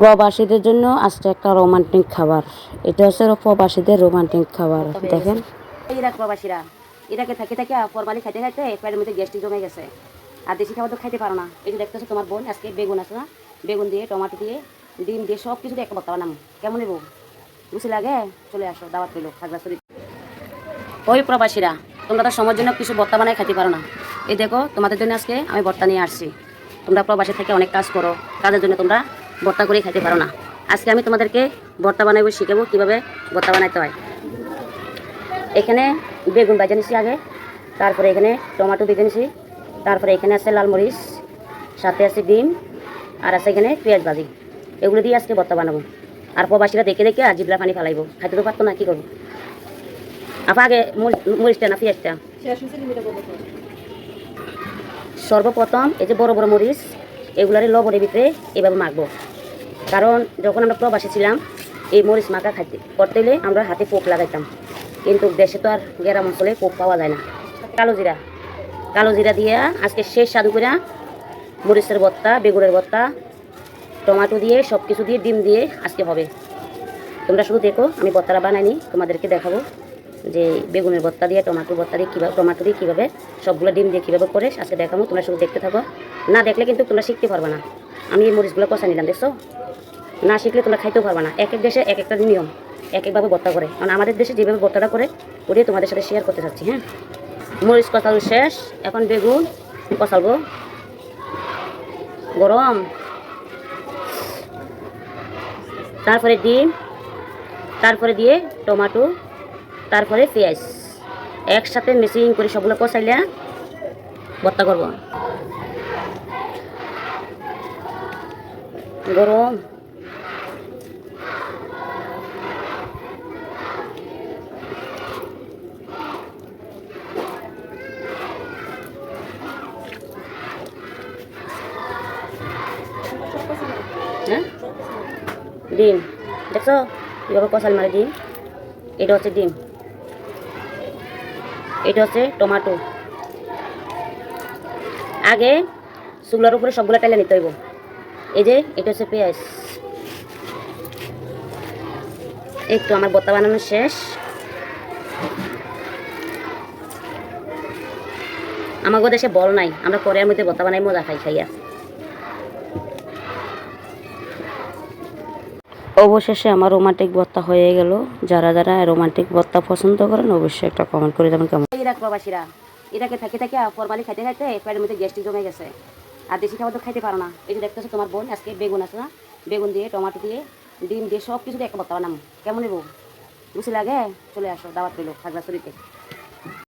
প্রবাসীদের জন্য আজকে একটা রোমান্টিক খাবার। এটা হচ্ছে প্রবাসীদের রোমান্টিক খাবার। দেখেন। ইরাক প্রবাসীরা ইরাকে থাকে থাকে ফরমালি খাইতে খাইতে পেটের মধ্যে গ্যাস্ট্রিক জমে গেছে। আর দেশি খাবার তো খাইতে পারো না। এই যে দেখতেছো তোমার বোন আজকে বেগুন আছে না? বেগুন দিয়ে টমাটো দিয়ে ডিম দিয়ে সব কিছু দিয়ে একটা বর্তা বানাম কেমন নেব বুঝি লাগে? চলে আসো দাওয়াত পেল খাগড়াছড়ি। ওই প্রবাসীরা তোমরা তো সময়ের জন্য কিছু বর্তা বানাই খাইতে পারো না। এই দেখো তোমাদের জন্য আজকে আমি বর্তা নিয়ে আসছি। তোমরা প্রবাসী থেকে অনেক কাজ করো। কাজের জন্য তোমরা বর্তা করে খাইতে পারো না। আজকে আমি তোমাদেরকে বর্তা বানাইবো, শিখাবো কীভাবে বর্তা বানাইতে হয়। এখানে বেগুন ভাজা নিছি আগে, তারপরে এখানে টমেটো ভেজে নিছি, তারপরে এখানে আছে লাল মরিচ, সাথে আছে ডিম, আর আছে এখানে পেঁয়াজ ভাজি। এগুলো দিয়ে আজকে ভর্তা বানাবো। আর প্রবাসীরা দেখে দেখে আর জিবলা পানি ফেলাইবো। খাইতে তো পারতো না, কী করব? আপা আগে মরিচ- মরিচটা না, পেঁয়াজটা? সর্বপ্রথম এই যে বড় বড় মরিচ, এগুলার লবণের ভিতরে এভাবে মাখবো। কারণ যখন আমরা প্রবাসী ছিলাম, এই মরিচ মাখা খাইতে, করতে হলে আমরা হাতে পোক লাগাইতাম। কিন্তু দেশে তো আর গ্রাম অঞ্চলে পোক পাওয়া যায় না। কালো জিরা। কালো জিরা দিয়ে আজকে শেষ স্বাদু করে মরিচের ভর্তা বেগুনের ভর্তা টমাটো দিয়ে সব কিছু দিয়ে ডিম দিয়ে আজকে হবে। তোমরা শুধু দেখো, আমি ভর্তাটা বানাইনি, তোমাদেরকে দেখাবো যে বেগুনের ভর্তা দিয়ে টমেটো ভর্তা দিয়ে কীভাবে, টমাটো দিয়ে কীভাবে সবগুলো ডিম দিয়ে কীভাবে করে আজকে দেখাবো, তোমরা শুধু দেখতে থাকো। না দেখলে কিন্তু তোমরা শিখতে পারবে না। আমি এই মরিচগুলো কষা নিলাম, দেখছ? না শিখলে তোমরা খাইতেও পারবে না। এক এক দেশে এক একটা নিয়ম, এক একভাবে ভর্তা করে। কারণ আমাদের দেশে যেভাবে ভর্তাটা করে, ওটাই তোমাদের সাথে শেয়ার করতে চাচ্ছি হ্যাঁ? মরিচ কষানো শেষ, এখন বেগুন কষাবো গরম। তারপরে ডিম, তারপরে দিয়ে টমাটো, তারপরে পেঁয়াজ। একসাথে মিক্সিং করে সবগুলো কষাইলে ভর্তা করব। গরম। ডিম, দেখছ? কীভাবে কষাল মারে ডিম? এটা হচ্ছে ডিম। এটা হচ্ছে টমাটো। আগে শুকলার উপরে সবগুলো তেলে নিতে হইব। এই যে, এটা হচ্ছে পেঁয়াজ। তো আমার বত্তা বানানো শেষ। আমাদের দেশে বল নাই। আমরা কোরিয়ার মধ্যে বত্তা বানাই, মজা খাই, খাইয়া। অবশেষে আমার রোমান্টিক ভর্তা হয়ে গেল। যারা যারা রোমান্টিক ভর্তা পছন্দ করেন, অবশ্যই একটা কমেন্ট করে যাবেন কেমন? প্রবাসীরা ইরাকে থাকে থাকে ফরমালি খাইতে খাইতে পেটের মধ্যে গ্যাস্ট্রিক জমে গেছে। আর দেশি খাবার তো খাইতে পারো না। এই যে দেখতেছো তোমার বোন, আজকে বেগুন আছে না? বেগুন দিয়ে, টমেটো দিয়ে, ডিম দিয়ে সব কিছু দিয়ে একটা বর্তা বানাম কেমন নেব বুঝি লাগে? চলে আসো, দাওয়াত পেল খাগড়াছড়িতে